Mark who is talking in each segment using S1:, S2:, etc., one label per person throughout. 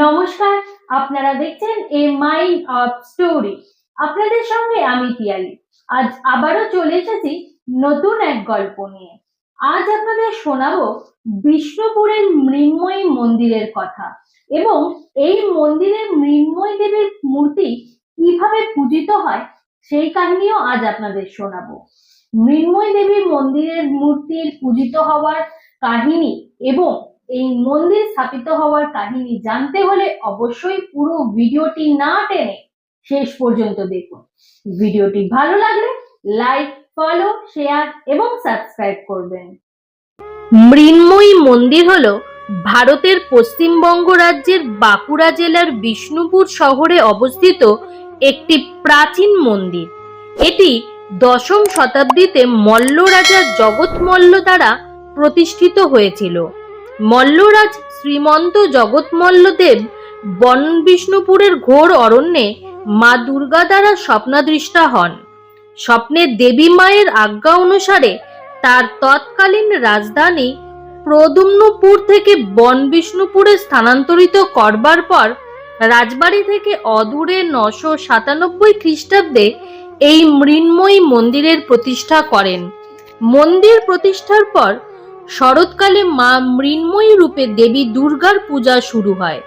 S1: নমস্কার আপনারা দেখছেন এ মাইন্ড অফ স্টোরি আপনাদের সঙ্গে আমি পিয়ালি আজ আবারও চলে এসেছি নতুন এক গল্প নিয়ে আজ আপনাদের শোনাবো বিষ্ণুপুরের মৃন্ময়ী মন্দিরের কথা এবং এই মন্দিরের মৃন্ময়ী দেবীর মূর্তি কিভাবে পূজিত হয় সেই কাহিনীও আজ আপনাদের শোনাবো মৃন্ময়ী দেবীর মন্দিরের মূর্তির পূজিত হওয়ার কাহিনী এবং এই মন্দির স্থাপিত হওয়ার কাহিনী জানতে হলে অবশ্যই পুরো ভিডিওটি না টেনে শেষ পর্যন্ত দেখুন ভিডিওটি ভালো লাগলে লাইক ফলো শেয়ার এবং সাবস্ক্রাইব করবেন মৃন্ময়ী মন্দির হল ভারতের পশ্চিমবঙ্গ রাজ্যের বাঁকুড়া জেলার বিষ্ণুপুর শহরে অবস্থিত একটি প্রাচীন মন্দির এটি দশম শতাব্দীতে মল্ল রাজা মল্ল দ্বারা প্রতিষ্ঠিত হয়েছিল মল্লরাজ শ্রীমন্ত জগৎমল্লদেব বন বিষ্ণুপুরের ঘোর অরণ্যে মা দুর্গা দ্বারা স্বপ্নাদৃষ্টা হন স্বপ্নে দেবী মায়ের আজ্ঞা অনুসারে তার তৎকালীন রাজধানী প্রদুম্নপুর থেকে বন বিষ্ণুপুরে স্থানান্তরিত করবার পর রাজবাড়ি থেকে অদূরে নশো সাতানব্বই খ্রিস্টাব্দে এই মৃন্ময়ী মন্দিরের প্রতিষ্ঠা করেন মন্দির প্রতিষ্ঠার পর শরৎকালে মা মৃন্ময়ী রূপে দেবী দুর্গার পূজা শুরু হয়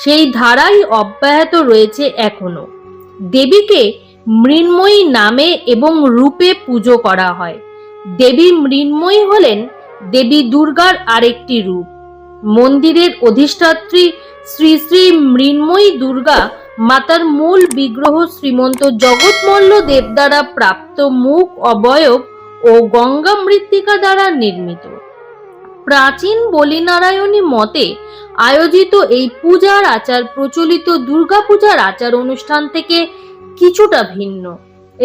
S1: সেই ধারাই অব্যাহত রয়েছে এখনো দেবীকে মৃন্ময়ী নামে এবং রূপে পুজো করা হয় দেবী মৃন্ময়ী হলেন দেবী দুর্গার আরেকটি রূপ মন্দিরের অধিষ্ঠাত্রী শ্রী শ্রী মৃন্ময়ী দুর্গা মাতার মূল বিগ্রহ শ্রীমন্ত জগৎমল্ল দেব দ্বারা প্রাপ্ত মুখ অবয়ব ও গঙ্গা মৃত্তিকা দ্বারা নির্মিত প্রাচীন বলিনারায়ণী মতে আয়োজিত এই পূজার আচার প্রচলিত দুর্গাপূজার আচার অনুষ্ঠান থেকে কিছুটা ভিন্ন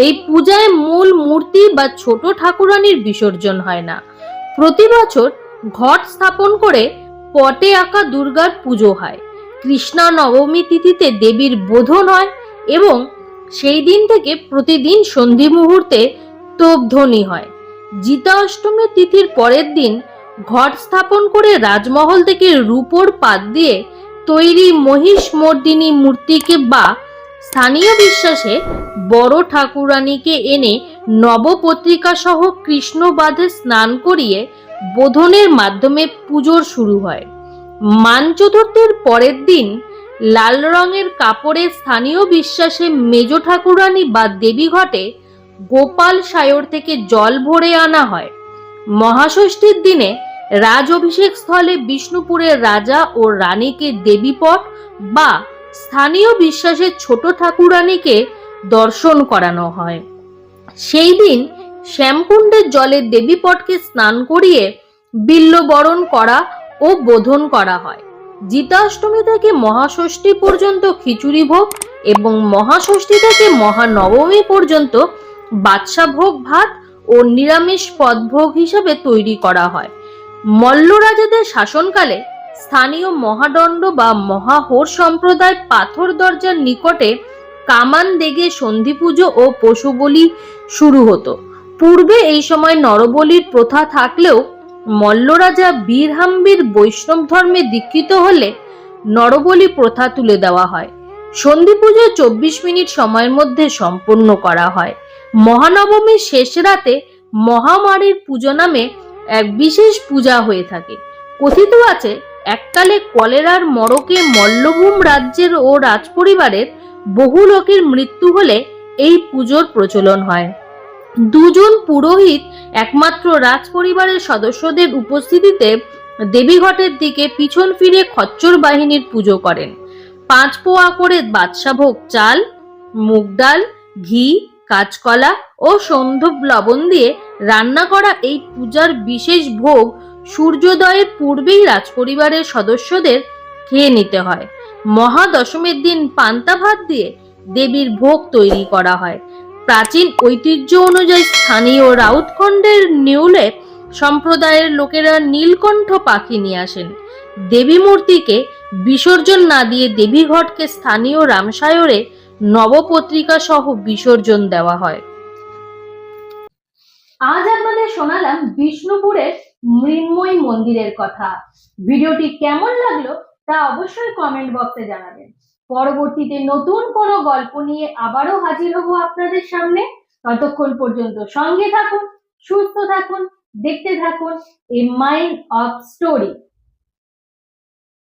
S1: এই পূজায় মূল মূর্তি বা ছোট ঠাকুরানির বিসর্জন হয় না প্রতি বছর ঘট স্থাপন করে পটে আঁকা দুর্গার পুজো হয় কৃষ্ণা নবমী তিথিতে দেবীর বোধন হয় এবং সেই দিন থেকে প্রতিদিন সন্ধি মুহূর্তে তোপধ্বনি হয় জিতা অষ্টমী তিথির পরের দিন ঘট স্থাপন করে রাজমহল থেকে রূপোর পাত দিয়ে তৈরি মহিষ মর্দিনী মূর্তিকে বা স্থানীয় বিশ্বাসে বড় ঠাকুরানীকে এনে নবপত্রিকা সহ কৃষ্ণ বাঁধে স্নান করিয়ে বোধনের মাধ্যমে পুজোর শুরু হয় মান চতুর্থীর পরের দিন লাল রঙের কাপড়ে স্থানীয় বিশ্বাসে মেজ ঠাকুরানী বা দেবী ঘটে গোপাল সায়র থেকে জল ভরে আনা হয় মহাষষ্ঠীর দিনে রাজ অভিষেক স্থলে বিষ্ণুপুরের রাজা ও রানীকে দেবীপট বা স্থানীয় বিশ্বাসের ছোট ঠাকুরানীকে দর্শন করানো হয় সেই দিন শ্যামকুণ্ডের জলে দেবীপটকে স্নান করিয়ে বিল্লবরণ করা ও বোধন করা হয় জিতাষ্টমী থেকে মহাষষ্ঠী পর্যন্ত খিচুড়ি ভোগ এবং মহাষষ্ঠী থেকে মহানবমী পর্যন্ত বাদশাভোগ ভাত ও নিরামিষ পদভোগ হিসাবে তৈরি করা হয় মল্ল রাজাদের শাসনকালে স্থানীয় মহাদণ্ড বা মহাহোর সম্প্রদায় পাথর দরজার নিকটে কামান দেগে সন্ধি পুজো ও পশু বলি শুরু হতো পূর্বে এই সময় নরবলির প্রথা থাকলেও মল্লরাজা বীরহাম্বির বৈষ্ণব ধর্মে দীক্ষিত হলে নরবলি প্রথা তুলে দেওয়া হয় সন্ধি পুজো চব্বিশ মিনিট সময়ের মধ্যে সম্পন্ন করা হয় মহানবমীর শেষ রাতে মহামারীর পুজো নামে এক বিশেষ পূজা হয়ে থাকে কথিত আছে এককালে কলেরার মরকে মল্লভূম রাজ্যের ও রাজপরিবারের বহু লোকের মৃত্যু হলে এই পুজোর প্রচলন হয় দুজন পুরোহিত একমাত্র রাজপরিবারের সদস্যদের উপস্থিতিতে দেবীঘটের দিকে পিছন ফিরে খচ্চর বাহিনীর পুজো করেন পাঁচ পোয়া করে বাদশাভোগ চাল মুগ ডাল ঘি কাঁচকলা ও সন্ধব লবণ দিয়ে রান্না করা এই পূজার বিশেষ ভোগ সূর্যোদয়ের পূর্বেই রাজপরিবারের সদস্যদের খেয়ে নিতে হয় মহাদশমীর দিন পান্তা ভাত দিয়ে দেবীর ভোগ তৈরি করা হয় প্রাচীন ঐতিহ্য অনুযায়ী স্থানীয় রাউতখণ্ডের নিউলে সম্প্রদায়ের লোকেরা নীলকণ্ঠ পাখি নিয়ে আসেন দেবী মূর্তিকে বিসর্জন না দিয়ে দেবীঘটকে স্থানীয় রামসায়রে নবপত্রিকা সহ বিসর্জন দেওয়া হয় আজ আপনাদের শোনালাম বিষ্ণুপুরের মৃন্ময়ী মন্দিরের কথা ভিডিওটি কেমন লাগলো তা অবশ্যই কমেন্ট বক্সে জানাবেন পরবর্তীতে নতুন কোনো গল্প নিয়ে আবারও হাজির হব আপনাদের সামনে ততক্ষণ পর্যন্ত সঙ্গে থাকুন সুস্থ থাকুন দেখতে থাকুন এ মাইন্ড অফ স্টোরি